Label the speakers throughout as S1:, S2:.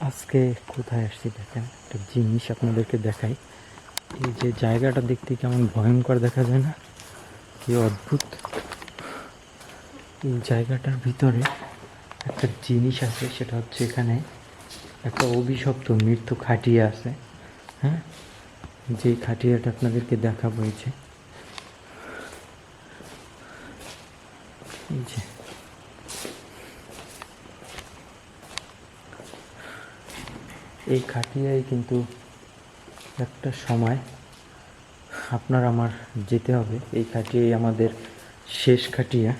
S1: আজকে কোথায় আসছি দেখেন একটা জিনিস আপনাদেরকে দেখাই এই যে জায়গাটা দেখতে কেমন ভয়ঙ্কর দেখা যায় না কি অদ্ভুত এই জায়গাটার ভিতরে একটা জিনিস আছে সেটা হচ্ছে এখানে একটা অভিশপ্ত মৃত্যু খাটিয়ে আছে হ্যাঁ যে খাটিয়াটা আপনাদেরকে যে। এই যে। এই খাটিয়ায় কিন্তু একটা সময় আপনার আমার যেতে হবে। এই খাটিয়াই আমাদের শেষ খাটিয়া।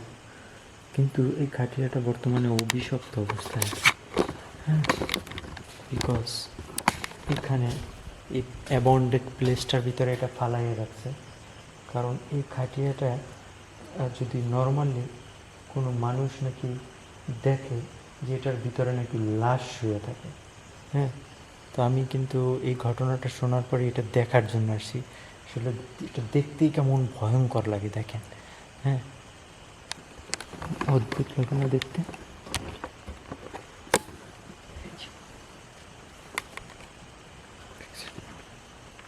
S1: কিন্তু এই খাটিয়াটা বর্তমানে অভিশপ্ত অবস্থায় আছে। হ্যাঁ? বিকজ এখানে এই অ্যাবন্ডেড প্লেসটার ভিতরে এটা ফালাইয়ে রাখছে। কারণ এই খাটিয়াটা যদি নর্মালি কোনো মানুষ নাকি দেখে যে এটার ভিতরে নাকি লাশ শুয়ে থাকে হ্যাঁ? তো আমি কিন্তু এই ঘটনাটা শোনার পরে এটা দেখার জন্য আসছি। আসলে এটা দেখতেই কেমন ভয়ঙ্কর লাগে, দেখেন হ্যাঁ? অদ্ভুত লাগে না দেখতে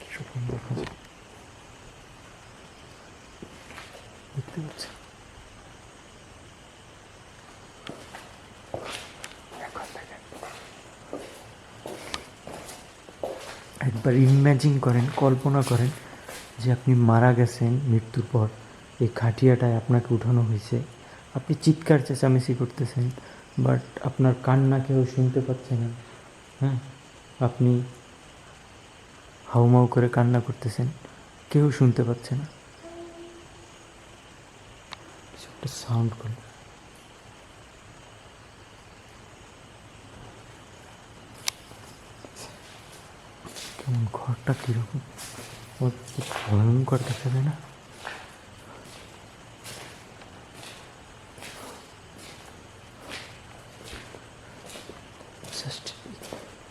S1: কীরকম দেখা যায় দেখতে একবার ইমাজিন করেন, কল্পনা করেন যে আপনি মারা গেছেন মৃত্যুর পর। এই খাটিয়াটায় আপনাকে উঠানো হয়েছে। আপনি চিৎকার চেঁচামেচি করতেছেন বাট আপনার কান্না কেউ শুনতে পাচ্ছে না। হ্যাঁ? আপনি হাউমাউ করে কান্না করতেছেন, কেউ শুনতে পাচ্ছে না কিছু একটা সাউন্ড করুন কেমন ঘরটা কীরকম? ভয়ঙ্কর দেখা যায় না?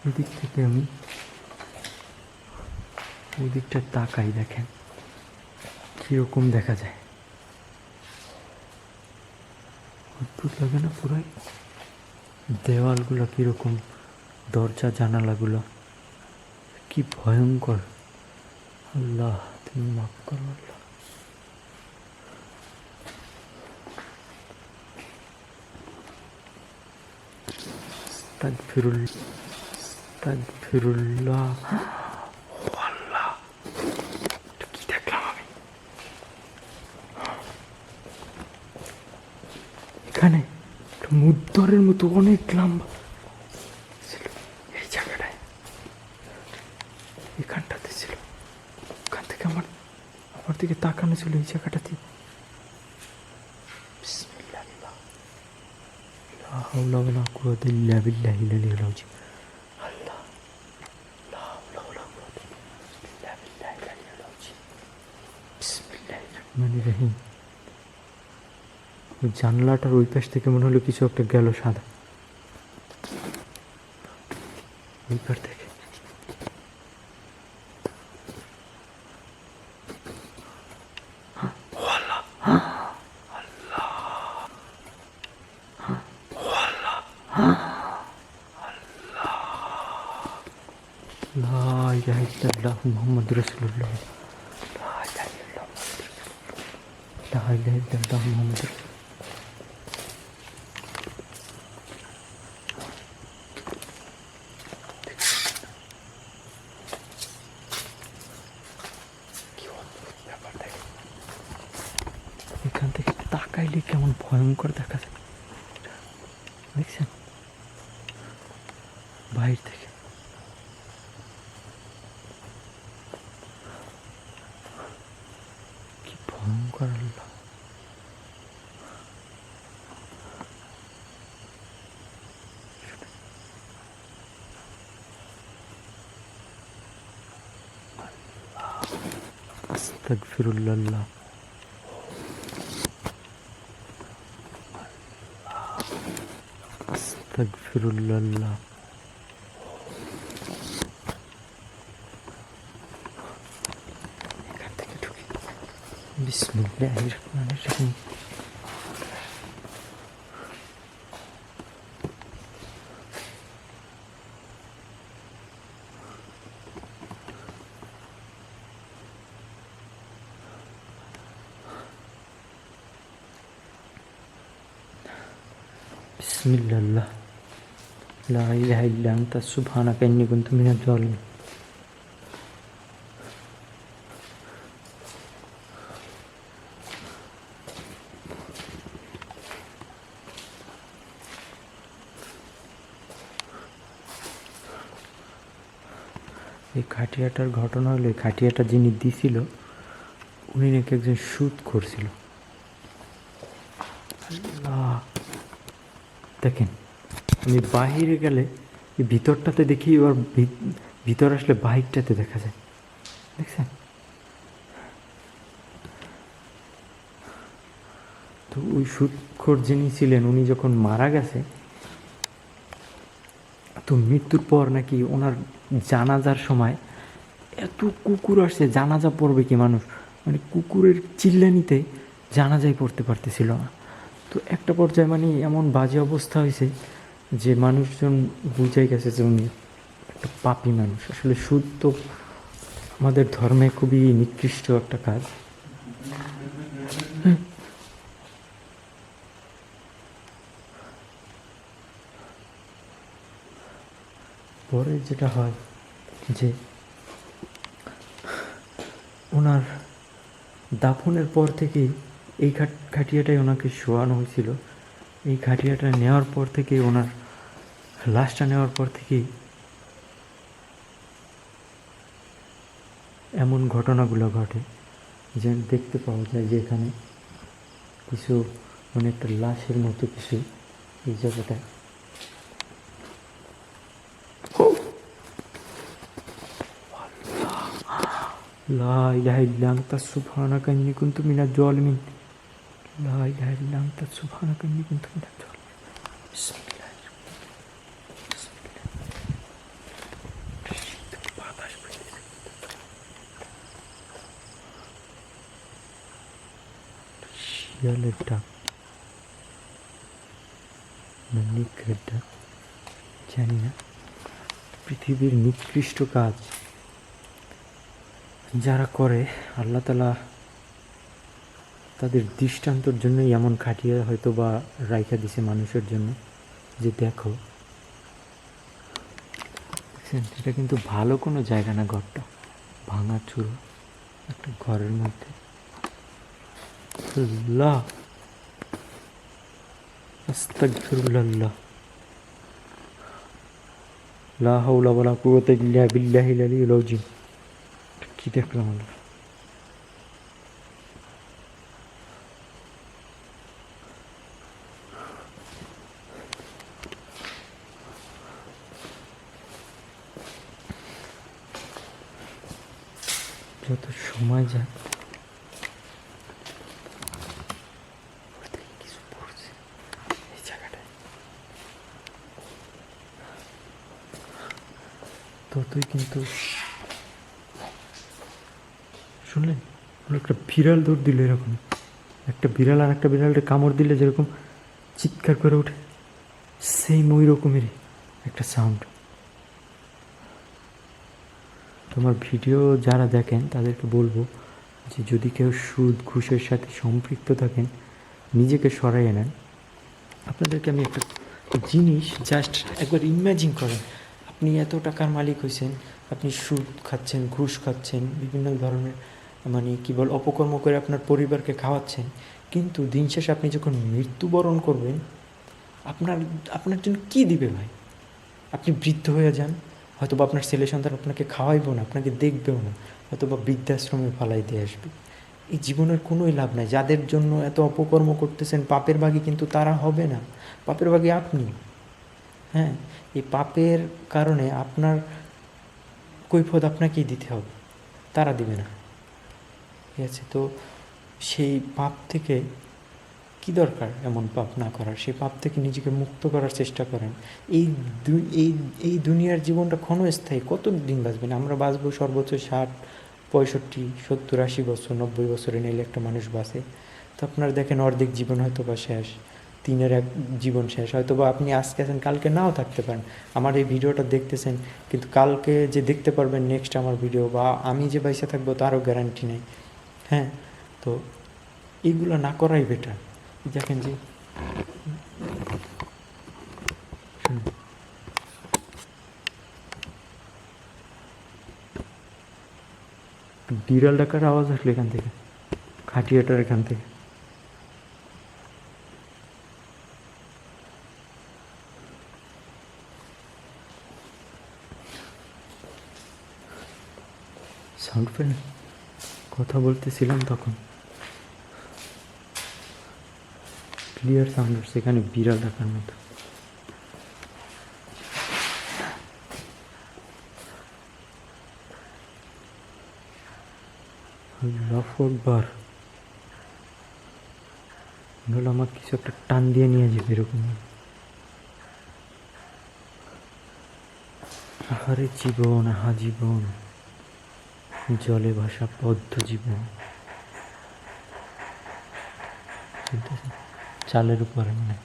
S1: এদিক থেকে আমি ওই দিকটা তাকাই দেখেন, কীরকম দেখা যায়। লাগে না পুরাই? দেওয়ালগুলো কীরকম, দরজা, জানালাগুলো, কি ভয়ঙ্কর। আল্লাহ, তুমি মাফ করো, আল্লাহ। আস্তাগফিরুল আস্তাগফিরুল্লাহ ও আল্লাহ এটা কি দেখলাম আমি এখানে মুদ্দরের মতো অনেক লম্বা। ছিল, এই জায়গাটায়। এখানটাতে ছিল। ওখান থেকে আমার আমার দিকে তাকানো ছিল এই জায়গাটাতে। রহমানির রহিম। জানলাটার ওই পাশ থেকে মনে হলো কিছু একটা গেল সাদা ওই পার থেকে لا إله إلا الله محمد رسول الله لا إله إلا الله لا إله إلا الله محمد رسول الله তাকাইলে কেমন ভয়ঙ্কর দেখা যায়। দেখছেন? বাইর থেকে। কি ভয়ঙ্কর আল্লাহ। আস্তাগফিরুল্লাহ। আস্তাগফিরুল্লাহ এখান থেকে ঢুকি বিসমিল্লাহির রহমানির রহিম বিসমিল্লাহ এই খাটিয়াটার ঘটনা হলো খাটিয়াটা যিনি দিছিল উনি নাকি একজন সুদ করছিল। দেখেন আমি বাহিরে গেলে ভিতরটাতে দেখি এবার ভিতর আসলে বাইকটাতে দেখা যায়। দেখছেন? তো ওই সুদখোর যিনি ছিলেন, উনি যখন মারা গেছে, তো মৃত্যুর পর নাকি ওনার জানাজার সময় এত কুকুর আসছে, জানাজা পড়বে কি মানুষ? মানে কুকুরের চিল্লানিতে জানাজাই পড়তে পারতেছিল না। তো একটা পর্যায়ে মানে এমন বাজে অবস্থা হয়েছে যে মানুষজন বুঝে গেছে যে উনি একটা পাপি মানুষ। আসলে সুদ তো আমাদের ধর্মে খুবই নিকৃষ্ট একটা কাজ। পরে যেটা হয় যে ওনার দাফনের পর থেকেই এই খাট খাটিয়াটাই ওনাকে শোয়ানো হয়েছিল। এই খাটিয়াটা নেওয়ার পর থেকে ওনার লাশটা নেওয়ার পর থেকেই এমন ঘটনাগুলো ঘটে যে দেখতে পাওয়া যায় যে এখানে কিছু মানে একটা লাশের মতো কিছু এই জায়গাটায় لا إله إلا أنت سبحانك إني كنت من الظالمين لا إله إلا أنت سبحانك إني كنت من الظالمين بسم الله শিয়ালের ডাক না নিগ্রের ডাক জানি না পৃথিবীর নিকৃষ্ট কাজ যারা করে আল্লাহ তালা তাদের দৃষ্টান্তর জন্যই এমন খাটিয়ে হয়তো বা রাইখা দিছে মানুষের জন্য যে দেখো এটা কিন্তু ভালো কোনো জায়গা না ঘরটা ভাঙা চুরো একটা ঘরের মধ্যে আল্লাহ। আস্তাগফিরুল্লাহ। লা হাওলা ওয়ালা কুওয়াতা ইল্লা বিল্লাহিল আলিয়্যিল আযীম। কি দেখলাম আমরা? যত সময় যায় ওর থেকে কিছু পড়ছে এই জায়গাটায় ততই কিন্তু শুনলেন একটা বিড়াল দৌড় দিল এরকম। একটা বিড়াল আর একটা বিড়ালটা কামড় দিলে যেরকম চিৎকার করে ওঠে সেম ওই রকমেরই একটা সাউন্ড তোমার ভিডিও যারা দেখেন, তাদেরকে বলব যে যদি কেউ সুদ, ঘুষের সাথে সম্পৃক্ত থাকেন, নিজেকে সরাইয়ে নেন। আপনাদেরকে আমি একটা জিনিস জাস্ট একবার ইমাজিন করেন। আপনি এত টাকার মালিক হয়েছেন আপনি সুদ খাচ্ছেন, ঘুষ খাচ্ছেন, বিভিন্ন ধরনের মানে কী বল, অপকর্ম করে আপনার পরিবারকে খাওয়াচ্ছেন। কিন্তু দিন শেষে আপনি যখন মৃত্যুবরণ করবেন, আপনার আপনার জন্য কী দিবে ভাই? আপনি বৃদ্ধ হয়ে যান হয়তো বা আপনার ছেলে সন্তান আপনাকে খাওয়াইবো না, আপনাকে দেখবেও না হয়তো বা বৃদ্ধাশ্রমে ফালাই দিয়ে আসবে। এই জীবনের কোনোই লাভ নাই। যাদের জন্য এত অপকর্ম করতেছেন, পাপের ভাগী কিন্তু তারা হবে না। পাপের ভাগী আপনি। হ্যাঁ এই পাপের কারণে আপনার কৈফত আপনাকেই দিতে হবে, তারা দিবে না। ঠিক আছে, তো সেই পাপ থেকে কি দরকার এমন পাপ না করার? সেই পাপ থেকে নিজেকে মুক্ত করার চেষ্টা করেন। এই এই এই দুনিয়ার জীবনটা ক্ষণস্থায়ী কত দিন বাঁচবেন? আমরা বাঁচবো সর্বোচ্চ ষাট, পঁয়ষট্টি, সত্তর, আশি বছর, নব্বই বছরে নিলে একটা মানুষ বাঁচে। তো আপনার দেখেন অর্ধেক জীবন হয়তো বা শেষ। তিনের এক জীবন শেষ। হয়তো বা আপনি আজকে আছেন, কালকে নাও থাকতে পারেন। আমার এই ভিডিওটা দেখতেছেন, কিন্তু কালকে যে দেখতে পারবেন নেক্সট আমার ভিডিও বা আমি যে পয়সা থাকব তারও গ্যারান্টি নেই। হ্যাঁ তো এইগুলো না করাই বেটার দেখেন যে বিড়াল ডাকার আওয়াজ আসলো এখান থেকে খাটিয়াটার এখান থেকে। সাউন্ড পেলেন কথা বলতেছিলাম তখন। ক্লিয়ার সাউন্ড হচ্ছে, এখানে বিড়াল ডাকার মতো। আল্লাহ আকবার মনে হলো আমার কিছু একটা টান দিয়ে নিয়ে যাবে এরকম। আহারে জীবন, আহা জীবন। জলে ভাসা পদ্ম জীবন। চালের উপরে মানে?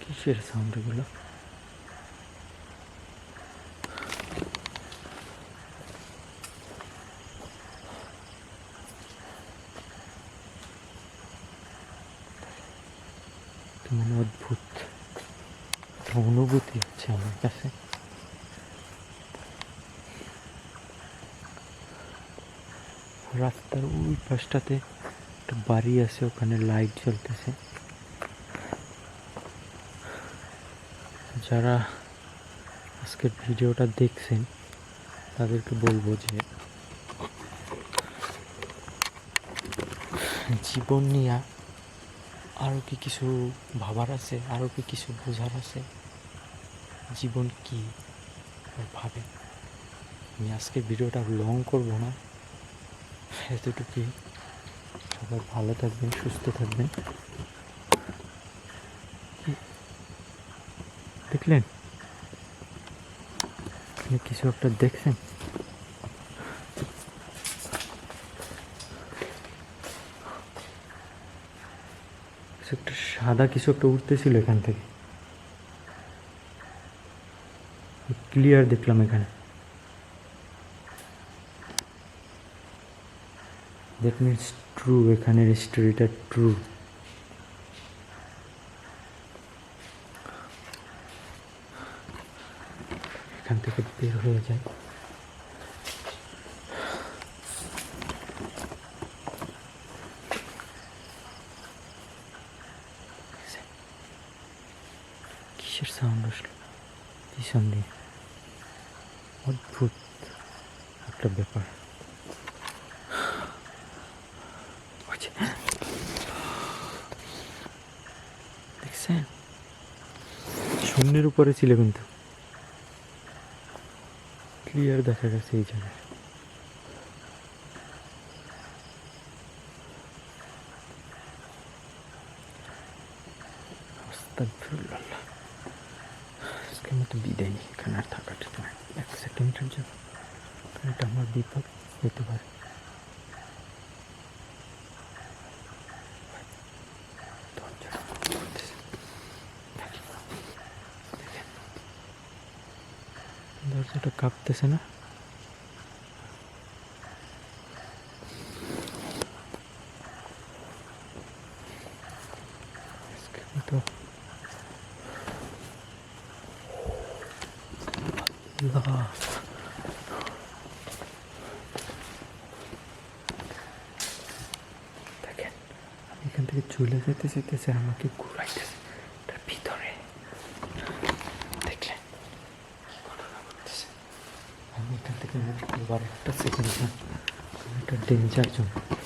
S1: কিসের সাউন্ড এগুলো কেমন অদ্ভুত একটা অনুভূতি হচ্ছে আমার কাছে। রাস্তার ওই পাশটাতে একটা বাড়ি আছে, ওখানে লাইট জ্বলতেছে। যারা আজকের ভিডিওটা দেখছেন, তাদেরকে বলব যে জীবন নিয়ে আরও কি কিছু ভাবার আছে আরও কি কিছু বোঝার আছে? জীবন কি ভাবে? আমি আজকে ভিডিওটা লং করব না। এতটুকুই। সবাই ভালো থাকবেন, সুস্থ থাকবেন। দেখলেন? এখানে কিছু একটা দেখছেন? কিছু একটা সাদা, কিছু একটা উঠতেছিল এখান থেকে। ক্লিয়ার দেখলাম এখানে। দ্যাট মিনস ট্রু এখানের স্টোরিটা ট্রু এখান থেকে বের হয়ে যায় কিসের সাউন্ড আসলো পিছন দিয়ে অদ্ভুত একটা ব্যাপার ওই যে, দেখছেন শূন্যের উপরে ছিল কিন্তু। ক্লিয়ার দেখা গেছে এই জায়গায়। আজকের মতো বিদায় নিই। এখানে আর থাকা ঠিক না এক সেকেন্ডের জন্য। এটা আমার বিপদ, হতে পারে দরজাটা বন্ধ করতেছে। দেখেন। দেখেন। দরজাটা কাঁপতেছে না? দেখেন এখান থেকে চলে যেতে যেতেছে আমাকে ঘুরাইতেছে তার ভিতরে দেখলেন কি ঘটনা ঘটতেছে আমি এখান থেকে